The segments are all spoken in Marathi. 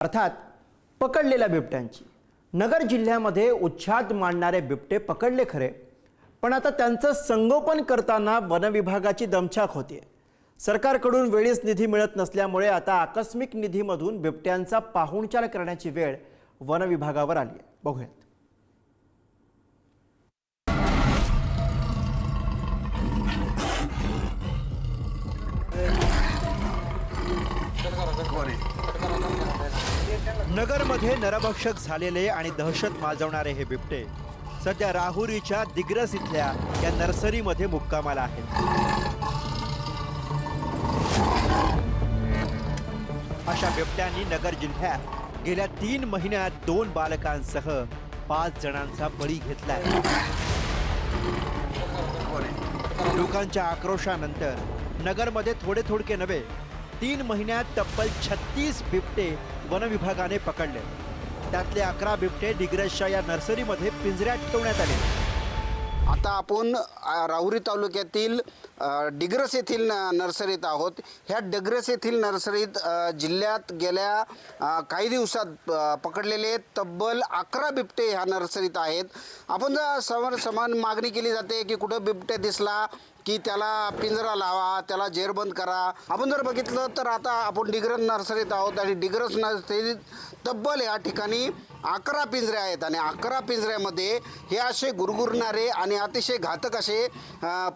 अर्थात पकडलेल्या बिबट्यांची. नगर जिल्ह्यामध्ये उच्छाद मांडणारे बिबटे पकडले खरे. पण आता त्यांचं संगोपन करताना वनविभागाची दमछाक होते सरकारकडून वेळीच निधी मिळत नसल्यामुळे आता आकस्मिक निधीमधून बिबट्यांचा पाहुणचार करण्याची वेळ वनविभागावर आली आहे बघूयात. नगरमध्ये नरभक्षक झालेले आणि दहशत माजवणारे हे बिबटे. सध्या राहुरीच्या दिग्रस इथल्या या नर्सरीमध्ये मुक्कामाला आहेत. अशा बिबट्यांनी नगर जिल्ह्यात गेल्या तीन महिन्यात दोन बालकांसह पाच जणांचा बळी घेतलाय. लोकांच्या आक्रोशानंतर नगरमध्ये थोडे थोडके नव्हे तीन महिन्यात तब्बल छत्तीस बिबटे वनविभागाने पकडले. त्यातले अकरा बिबटे डिग्रसच्या या नर्सरीमध्ये पिंजऱ्यात ठेवण्यात आले. आता आपण राहुरी तालुक्यातील डिग्रस येथील न- नर्सरीत आहोत. ह्या डिग्रस येथील नर्सरीत जिल्ह्यात गेल्या काही दिवसात पकडलेले तब्बल अकरा बिबटे ह्या नर्सरीत आहेत. आपण जर समोर समान मागणी केली जाते की कुठं बिबटे दिसला की त्याला पिंजरा लावा त्याला जेरबंद करा. आपण जर बघितलं तर आता आपण डिग्रस नर्सरीत आहोत आणि डिग्रस नर्सरीत तब्बल या ठिकाणी अकरा पिंजरे आहेत आणि अकरा पिंजऱ्यामध्ये हे असे गुरगुरणारे आणि अतिशय घातक असे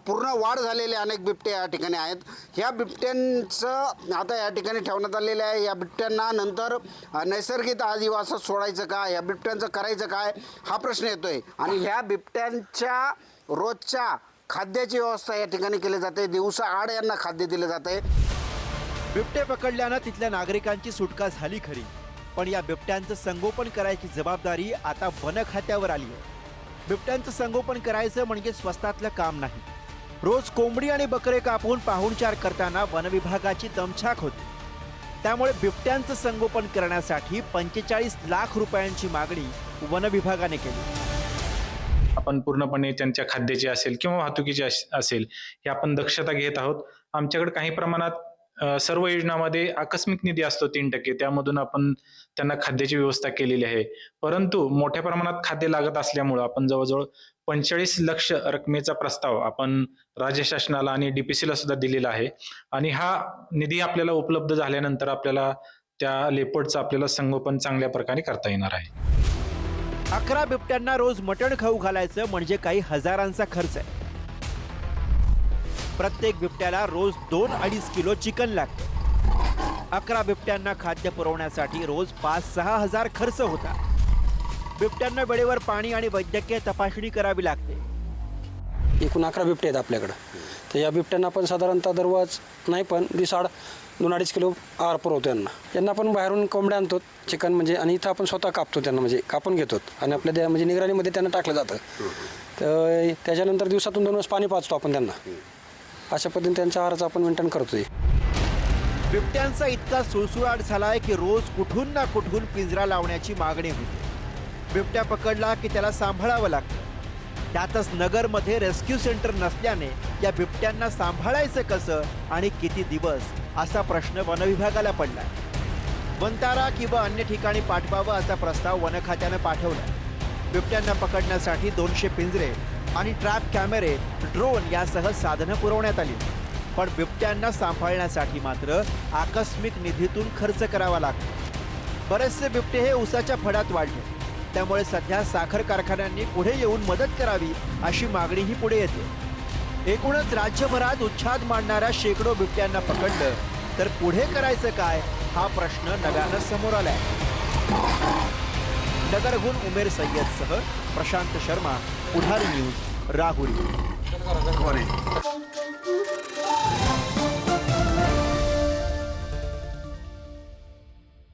पूर्ण वाढ झालेले अनेक बिबटे या ठिकाणी आहेत. ह्या बिबट्यांचं आता या ठिकाणी ठेवण्यात आलेले आहे. या बिबट्यांना नंतर नैसर्गिक आदिवासात सोडायचं का या बिबट्यांचं करायचं काय हा प्रश्न येतोय. आणि ह्या बिबट्यांच्या रोजच्या खाद्याची व्यवस्था या ठिकाणी केली जाते. दिवसा आड यांना खाद्य दिले जाते. बिबटे पकडल्यानं तिथल्या नागरिकांची सुटका झाली खरी. पण या बिबट्यांचं संगोपन करायची जबाबदारी आता वन खात्यावर आली आहे. बिबट्यांचं संगोपन करायचं म्हणजे स्वस्तातलं काम नाही. रोज कोंबडी आणि बकरे कापून पाहुणचार करताना वनविभागाची दमछाक होती. त्यामुळे बिबट्यांचं संगोपन करण्यासाठी पंचेचाळीस लाख रुपयांची मागणी वनविभागाने केली. आपण पूर्णपणे त्यांच्या खाद्याची असेल किंवा वाहतुकीची अस- असेल हे आपण दक्षता घेत आहोत. आमच्याकडे काही प्रमाणात सर्व योजनामध्ये आकस्मिक निधी असतो तीन टक्के. त्यामधून आपण त्यांना खाद्याची व्यवस्था केलेली आहे. परंतु मोठ्या प्रमाणात खाद्य लागत असल्यामुळं आपण जवळजवळ पंचेचाळीस लक्ष रकमेचा प्रस्ताव आपण राज्य शासनाला आणि डीपीसीला सुद्धा दिलेला आहे. आणि हा निधी आपल्याला उपलब्ध झाल्यानंतर आपल्याला त्या लेपर्डचं आपल्याला संगोपन चांगल्या प्रकारे करता येणार आहे. अकरा बिबट्यांना रोज मटण खाऊ घालायचं म्हणजे काही हजारांचा खर्च आहे. प्रत्येक बिबट्याला रोज दोन अडीच किलो चिकन लागतं. अकरा बिबट्यांना खाद्य पुरवण्यासाठी रोज पाच सहा हजार खर्च होता बिबट्यांना वेळेवर पाणी आणि वैद्यकीय तपासणी करावी लागते. एकूण अकरा बिबटे आहेत आपल्याकडं. तर या बिबट्यांना आपण साधारणतः दरवाज नाही पण दिसाड दोन अडीच किलो आर पुरवतो यांना. यांना आपण बाहेरून कोंबड्या आणतो चिकन म्हणजे आणि इथं आपण स्वतः कापतो त्यांना म्हणजे कापून घेतो. आणि आपल्या त्या म्हणजे निगराणीमध्ये त्यांना टाकलं जातं. तर त्याच्यानंतर दिवसातून दोन वेळेस पाणी पाचतो आपण त्यांना. अशा पद्धतीने त्यांच्या आहाराचं आपण मेंटेन करतोय. बिबट्यांचा इतका सुळसुळाट झालाय की रोज कुठून ना कुठून पिंजरा लावण्याची मागणी होती. बिबट्या पकडला की त्याला सांभाळावं लागतं. त्यातच नगरमध्ये रेस्क्यू सेंटर नसल्याने या बिबट्यांना सांभाळायचं कसं आणि किती दिवस असा प्रश्न वनविभागाला पडला वंतारा किंवा अन्य ठिकाणी पाठवावं असा प्रस्ताव वनखात्यानं पाठवला बिबट्यांना पकडण्यासाठी दोनशे पिंजरे आणि ट्रॅप कॅमेरे ड्रोन यासह साधनं पुरवण्यात आली. पण बिबट्यांना सांभाळण्यासाठी मात्र आकस्मिक निधीतून खर्च करावा लागतो. बरेचसे बिबटे हे उसाच्या फडात वाढले. त्यामुळे सध्या साखर कारखान्यांनी पुढे येऊन मदत करावी अशी मागणीही पुढे येते. एकूणच राज्यभरात उच्छाद मांडणाऱ्या शेकडो बिबट्यांना पकडलं तर पुढे करायचं काय हा प्रश्न नव्यानं समोर आलाय. नगरहून उमेर सय्यदसह प्रशांत शर्मा पुढारी न्यूज राहुरी.